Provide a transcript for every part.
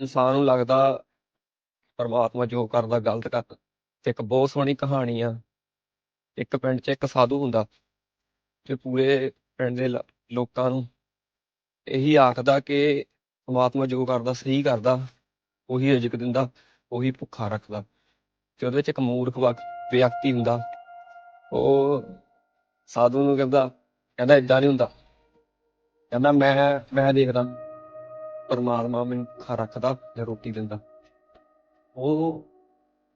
ਇਨਸਾਨ ਨੂੰ ਲੱਗਦਾ ਪਰਮਾਤਮਾ ਜੋ ਕਰਦਾ, ਗਲਤ ਕਰਦਾ ਤੇ ਇੱਕ ਬਹੁਤ ਸੋਹਣੀ ਕਹਾਣੀ ਆ। ਇੱਕ ਪਿੰਡ 'ਚ ਇੱਕ ਸਾਧੂ ਹੁੰਦਾ ਤੇ ਪੂਰੇ ਪਿੰਡ ਦੇ ਲੋਕਾਂ ਨੂੰ ਇਹੀ ਆਖਦਾ ਕਿ ਪਰਮਾਤਮਾ ਜੋ ਕਰਦਾ, ਸਹੀ ਕਰਦਾ, ਉਹੀ ਰਿਜ਼ਕ ਦਿੰਦਾ, ਉਹੀ ਭੁੱਖਾ ਰੱਖਦਾ। ਤੇ ਉਹਦੇ ਵਿੱਚ ਇੱਕ ਮੂਰਖ ਵਕ- ਵਿਅਕਤੀ ਹੁੰਦਾ, ਉਹ ਸਾਧੂ ਨੂੰ ਕਹਿੰਦਾ ਕਹਿੰਦਾ ਇਦਾਂ ਨਹੀਂ ਹੁੰਦਾ। ਕਹਿੰਦਾ ਮੈਂ ਮੈਂ ਦੇਖਦਾ। ਪਰਮਾਤਮਾ ਮੈਨੂੰ ਭੁੱਖਾ ਰੱਖਦਾ ਜਾਂ ਰੋਟੀ ਦਿੰਦਾ। ਉਹ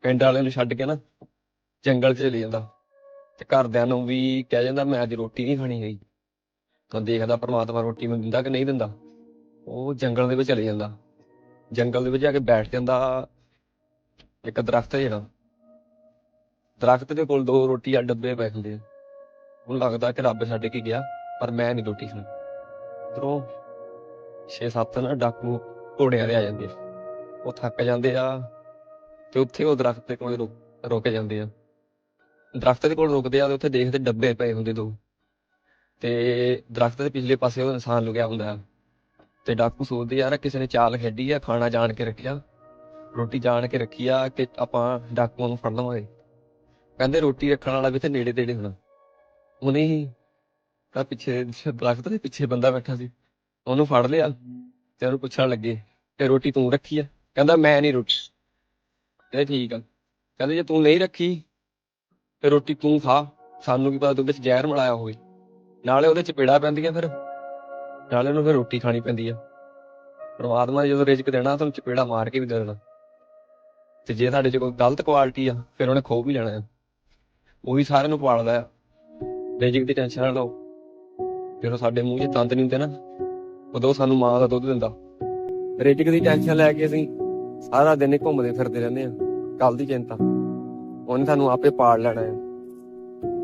ਪਿੰਡ ਵਾਲਿਆਂ ਨੂੰ ਛੱਡ ਕੇ ਨਾ ਜੰਗਲ 'ਚ ਚਲੇ ਜਾਂਦਾ। ਤੇ ਘਰਦਿਆਂ ਨੂੰ ਵੀ ਕਹਿ ਜਾਂਦਾ, ਮੈਂ ਅੱਜ ਰੋਟੀ ਨਹੀਂ ਖਾਣੀ ਹੈਗੀ। ਤਾਂ ਦੇਖਦਾ ਪਰਮਾਤਮਾ ਰੋਟੀ ਮੈਨੂੰ ਦਿੰਦਾ ਕਿ ਨਹੀਂ ਦਿੰਦਾ। ਉਹ ਜੰਗਲ ਦੇ ਵਿੱਚ ਚਲੇ ਜਾਂਦਾ। ਜੰਗਲ ਦੇ ਵਿੱਚ ਜਾ ਕੇ ਬੈਠ ਜਾਂਦਾ ਇੱਕ ਦਰਖਤ ਜਿਹੜਾ ਦਰਖਤ ਦੇ ਕੋਲ ਦੋ ਰੋਟੀ ਆ ਡੱਬੇ ਪਏ ਹੁੰਦੇ ਆ। ਉਹਨੂੰ ਲੱਗਦਾ ਕਿ ਰੱਬ ਛੱਡ ਕੇ ਗਿਆ, ਪਰ ਮੈਂ ਨਹੀਂ ਰੋਟੀ ਖਾਣੀ। ਉਧਰੋਂ 6-7 ਨਾ ਡਾਕੂ ਘੋੜਿਆਂ ਦੇ ਆ ਜਾਂਦੇ ਆ। ਉਹ ਥੱਕ ਜਾਂਦੇ ਆ ਤੇ ਉੱਥੇ ਉਹ ਦਰਖਤ ਦੇ ਕੋਲ ਰੁਕ ਰੁਕ ਜਾਂਦੇ ਆ। ਦਰਖਤ ਦੇ ਕੋਲ ਰੁਕਦੇ ਆ ਤੇ ਉੱਥੇ ਦੇਖਦੇ ਡੱਬੇ ਪਏ ਹੁੰਦੇ ਦੋ। ਤੇ ਦਰਖਤ ਦੇ ਪਿਛਲੇ ਪਾਸੇ ਉਹ ਇਨਸਾਨ ਲੁਕਿਆ ਹੁੰਦਾ ਆ। ਤੇ ਡਾਕੂ ਸੋਚਦੇ ਯਾਰ ਕਿਸੇ ਨੇ ਚਾਲ ਖੇਡੀ ਆ, ਖਾਣਾ ਜਾਣ ਕੇ ਰੱਖਿਆ। ਰੋਟੀ ਜਾਣ ਕੇ ਰੱਖੀ ਆ ਕਿ ਆਪਾਂ ਡਾਕੂਆਂ ਨੂੰ ਫੜ ਲਵਾਂਗੇ। ਕਹਿੰਦੇ ਰੋਟੀ ਰੱਖਣ ਵਾਲਾ ਵੀ ਤੇ ਨੇੜੇ ਤੇੜੇ ਹੋਣਾ। ਉਹਨੇ ਹੀ ਤਾਂ ਪਿੱਛੇ ਦਰਖਤ ਦੇ ਪਿੱਛੇ ਬੰਦਾ ਬੈਠਾ ਸੀ। ਉਹਨੂੰ ਫੜ ਲਿਆ ਤੇ ਉਹਨੂੰ ਪੁੱਛਣ ਲੱਗੇ ਤੇ ਰੋਟੀ ਤੂੰ ਰੱਖੀ ਆ? ਕਹਿੰਦਾ ਮੈਂ ਨਹੀਂ ਰੋਟੀ। ਇਹ ਠੀਕ ਆ। ਕਹਿੰਦੇ ਜੇ ਤੂੰ ਨਹੀਂ ਰੱਖੀ ਤੇ ਰੋਟੀ ਤੂੰ ਖਾ। ਸਾਨੂੰ ਕੀ ਪਤਾ ਤੂੰ ਵਿੱਚ ਜ਼ਹਿਰ ਮਿਲਾਇਆ ਹੋਵੇ। ਨਾਲੇ ਉਹਦੇ ਚਪੇੜਾ ਪੈਂਦੀਆਂ ਫਿਰ। ਨਾਲੇ ਉਹਨੂੰ ਫਿਰ ਰੋਟੀ ਖਾਣੀ ਪੈਂਦੀ ਆ। ਪਰਮਾਤਮਾ ਨੇ ਜਦੋਂ ਰਿਜ਼ਕ ਦੇਣਾ ਤੁਹਾਨੂੰ ਚਪੇੜਾ ਮਾਰ ਕੇ ਵੀ ਦੇਣਾ। ਤੇ ਜੇ ਤੁਹਾਡੇ 'ਚ ਕੋਈ ਗਲਤ ਕੁਆਲਿਟੀ ਆ, ਫਿਰ ਉਹਨੇ ਖੋ ਵੀ ਲੈਣਾ ਆ। ਉਹੀ ਸਾਰਿਆਂ ਨੂੰ ਪਾਲਦਾ ਆ। ਰਿਜ਼ਕ ਦੀ ਟੈਨਸ਼ਨ ਨਾ ਲਓ। ਜਦੋਂ ਸਾਡੇ ਮੂੰਹ 'ਚ ਤੰਦ ਨਹੀਂ ਹੁੰਦੇ ਨਾ ਉਦੋਂ ਸਾਨੂੰ ਮਾਂ ਦਾ ਦੁੱਧ ਦਿੰਦਾ। ਰੇਟਿਕ ਦੀ ਟੈਨਸ਼ਨ ਲੈ ਕੇ ਅਸੀਂ ਸਾਰਾ ਦਿਨ ਹੀ ਘੁੰਮਦੇ ਫਿਰਦੇ ਰਹਿੰਦੇ ਆ ਕੱਲ ਦੀ ਚਿੰਤਾ। ਉਹਨੇ ਸਾਨੂੰ ਆਪੇ ਪਾੜ ਲੈਣਾ ਹੈ।